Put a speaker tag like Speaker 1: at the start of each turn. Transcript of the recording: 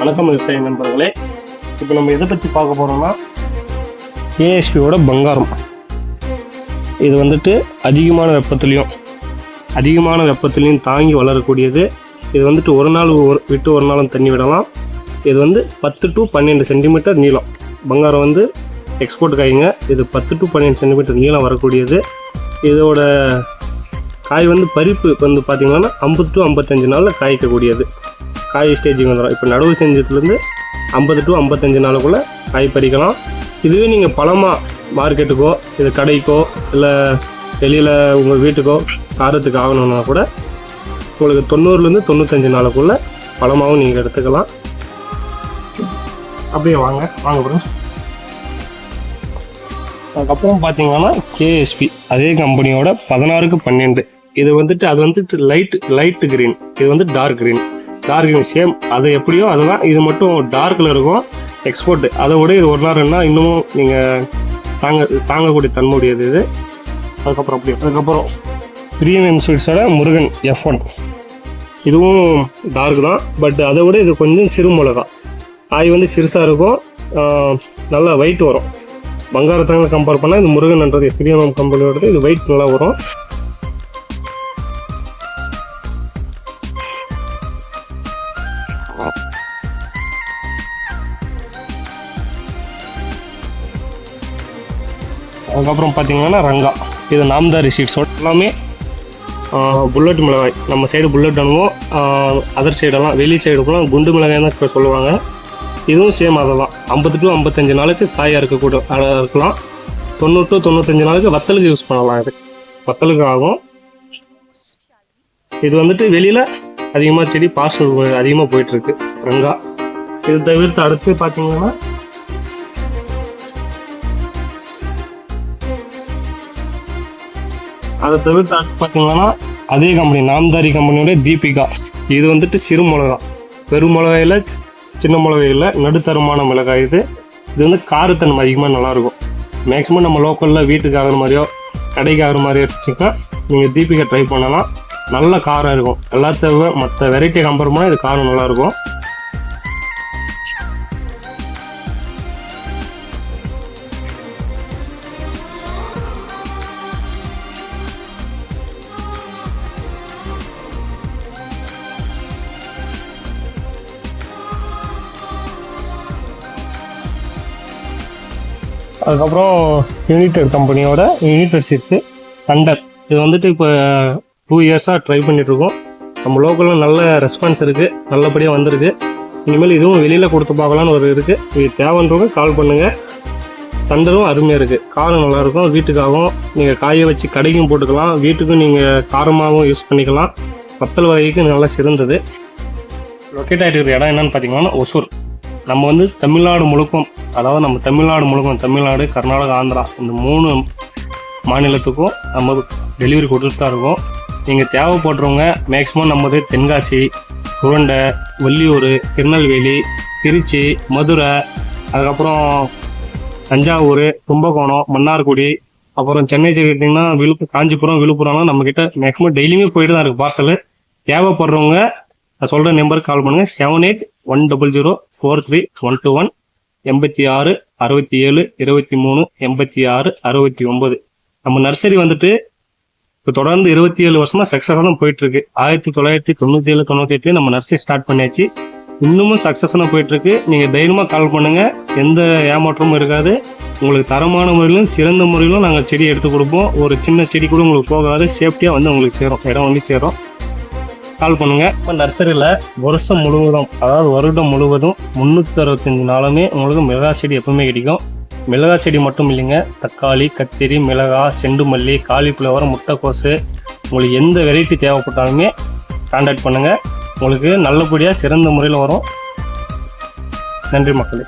Speaker 1: வணக்கம் விவசாய நண்பர்களே இப்போ நம்ம எதை பற்றி பார்க்க போகிறோம்னா ஏஎஸ்பியோட பங்காரம். இது வந்துட்டு அதிகமான வெப்பத்துலேயும் அதிகமான வெப்பத்துலேயும் தாங்கி வளரக்கூடியது. இது வந்துட்டு ஒரு நாள் ஒரு விட்டு ஒரு நாளும் தண்ணி விடலாம். இது வந்து பத்து டு பன்னெண்டு சென்டிமீட்டர் நீளம். பங்காரம் வந்து எக்ஸ்போர்ட் காய்ங்க. இது பத்து டு பன்னெண்டு சென்டிமீட்டர் நீளம் வரக்கூடியது. இதோட காய் வந்து பறிப்பு வந்து பார்த்திங்கன்னா ஐம்பது டு ஐம்பத்தஞ்சு நாளில் காய்க்கக்கூடியது. காய் ஸ்டேஜுக்கு வந்துடும் இப்போ நடுவு செஞ்சதுலேருந்து ஐம்பது டு ஐம்பத்தஞ்சு நாளுக்குள்ளே காய் பறிக்கலாம். இதுவே நீங்கள் பழமாக மார்க்கெட்டுக்கோ இது கடைக்கோ இல்லை வெளியில் உங்கள் வீட்டுக்கோ காரத்துக்கு ஆகணும்னா கூட உங்களுக்கு தொண்ணூறுலேருந்து தொண்ணூத்தஞ்சு நாளுக்குள்ளே பழமாகவும் நீங்கள் எடுத்துக்கலாம். அப்படியே வாங்க வாங்க ப்ரோ அதுக்கப்புறம் பார்த்தீங்கன்னா கேஎஸ்பி அதே கம்பெனியோட பதினாறுக்கு பன்னெண்டு. இது வந்துட்டு அது வந்துட்டு லைட் லைட் கிரீன் இது வந்து டார்க் கிரீன் டார்க் சேம் அது எப்படியோ அதுதான். இது மட்டும் டார்க்கில் இருக்கும். எக்ஸ்போர்ட் அதை விட இது ஒரு நாள் நாள் இன்னமும் நீங்கள் தாங்க தாங்கக்கூடிய தன்மையுடையது இது. அதுக்கப்புறம் அப்படி அதுக்கப்புறம் ப்ரீமியம் ஸ்வீட்ஸோட முருகன் எஃப் ஒன் இதுவும் டார்க் தான். பட் அதை விட இது கொஞ்சம் சிறு மிளகா. காய் வந்து சிறுசாக இருக்கும். நல்லா வெயிட் வரும். பங்காரத்தாங்க கம்பேர் பண்ணால் இது முருகன்ன்றது ப்ரீமியம் கம்பெனியோடது இது வெயிட் நல்லா வரும். அதுக்கப்புறம் பார்த்தீங்கன்னா ரங்கா. இது நாம்தாரி சீட்ஸோட எல்லாமே புல்லட் மிளகாய். நம்ம சைடு புல்லட் அனுபவம் அதர் சைடெல்லாம் வெளி சைடுக்குலாம் குண்டு மிளகாய் தான் இப்போ சொல்லுவாங்க. இதுவும் சேம் அதை தான் ஐம்பது டு ஐம்பத்தஞ்சு நாளுக்கு காயாக இருக்கக்கூட அழகாக இருக்கலாம். தொண்ணூறு டு தொண்ணூத்தஞ்சு நாளுக்கு வத்தலுக்கு யூஸ் பண்ணலாம் இது. வத்தலுக்கு ஆகும். இது வந்துட்டு வெளியில் அதிகமாக செடி பார்சல் அதிகமாக போயிட்டுருக்கு ரங்கா. இது தவிர்த்து அடுத்து பார்த்தீங்கன்னா அதை தவிர்த்து அடுத்து பார்த்தீங்கன்னா அதே கம்பெனி நாம்தாரி கம்பெனியோட தீபிகா. இது வந்துட்டு சிறு மிளகா பெரும் மிளகாயில் சின்ன மிளகாயில் நடுத்தரமான மிளகாய் இது. இது வந்து காரத்தன்மை அதிகமாக நல்லாயிருக்கும். மேக்ஸிமம் நம்ம லோக்கலில் வீட்டுக்கு ஆகிற மாதிரியோ கடைக்கு ஆகிற மாதிரியோ இருந்துச்சுன்னா நீங்கள் தீபிகா ட்ரை பண்ணலாம். நல்ல காரம் இருக்கும். எல்லாத்த மற்ற வெரைட்டியை கம்பேர் பண்ணால் இது காரம் நல்லாயிருக்கும். அதுக்கப்புறம் யுனைடெட் கம்பெனியோட யுனைடெட் சீட்ஸு தண்டர் இது வந்துட்டு இப்போ டூ இயர்ஸாக ட்ரை பண்ணிகிட்ருக்கோம் நம்ம லோக்கலில் நல்ல ரெஸ்பான்ஸ் இருக்குது நல்லபடியாக வந்திருக்கு. இனிமேல் இதுவும் வெளியில் கொடுத்து பார்க்கலான்னு ஒரு இருக்குது இது தேவைன்றவங்க கால் பண்ணுங்கள் தண்டரும் அருமையாக இருக்குது காரம் நல்லாயிருக்கும் வீட்டுக்காகவும் நீங்கள் காய வச்சு கடைக்கும் போட்டுக்கலாம். வீட்டுக்கும் நீங்கள் காரமாகவும் யூஸ் பண்ணிக்கலாம். வத்தல் வகைக்கு நல்லா சிறந்தது. லொக்கேட் ஆகிட்டு இருக்கிற இடம் என்னென்னு பார்த்தீங்கன்னா ஒசூர். நம்ம வந்து தமிழ்நாடு முழுக்கும் அதாவது நம்ம தமிழ்நாடு முழுக்கும் தமிழ்நாடு கர்நாடகா ஆந்திரா இந்த மூணு மாநிலத்துக்கும் நம்ம டெலிவரி கொடுத்துட்டு தான் இருக்கோம். நீங்கள் தேவைப்படுறவங்க மேக்ஸிமம் நமது தென்காசி சுரண்டை வள்ளியூர் திருநெல்வேலி திருச்சி மதுரை அதுக்கப்புறம் தஞ்சாவூர் கும்பகோணம் மன்னார்குடி அப்புறம் சென்னை சைடு எடுத்திங்கன்னா விழுப்பு காஞ்சிபுரம் விழுப்புரம்லாம் நம்மக்கிட்ட மேக்ஸிமம் டெய்லியுமே போயிட்டு தான் இருக்குது பார்சல் தேவைப்படுறவங்க நான் சொல்கிற நம்பருக்கு கால் பண்ணுங்கள் seven eight one double zero four three one two one எண்பத்தி ஆறு அறுபத்தி ஏழு இருபத்தி மூணு எண்பத்தி ஆறு அறுபத்தி ஒன்பது. நம்ம நர்சரி வந்துட்டு இப்போ தொடர்ந்து இருபத்தி ஏழு வருஷமா சக்ஸஸாக தான் போயிட்டு இருக்கு ஆயிரத்தி தொள்ளாயிரத்தி தொண்ணூற்றி ஏழு தொண்ணூற்றி எட்டு நம்ம நர்சரி ஸ்டார்ட் பண்ணியாச்சு. இன்னமும் சக்ஸஸாக போயிட்டு இருக்கு நீங்கள் தைரியமாக கால் பண்ணுங்க. எந்த ஏமாற்றமும் இருக்காது. உங்களுக்கு தரமான முறையிலும் சிறந்த முறையிலும் நாங்கள் செடி எடுத்து கொடுப்போம். ஒரு சின்ன செடி கூட உங்களுக்கு போகாது. சேஃப்டியாக வந்து உங்களுக்கு சேரும். இடம் வந்து சேரும். கால் பண்ணுங்க. இப்போ நர்சரியில் வருஷம் முழுவதும் அதாவது வருடம் முழுவதும் முந்நூற்றி அறுபத்தஞ்சு நாளுமே உங்களுக்கு மிளகா செடி எப்பவுமே கிடைக்கும். மிளகா செடி மட்டும் இல்லைங்க தக்காளி கத்திரி மிளகா செண்டு மல்லி காலிஃப்ளவர் முட்டைக்கோசு உங்களுக்கு எந்த வெரைட்டி தேவைப்பட்டாலுமே கான்டாக்ட் பண்ணுங்கள் உங்களுக்கு நல்லபடியாக சிறந்த முறையில் வரும். நன்றி மக்களே.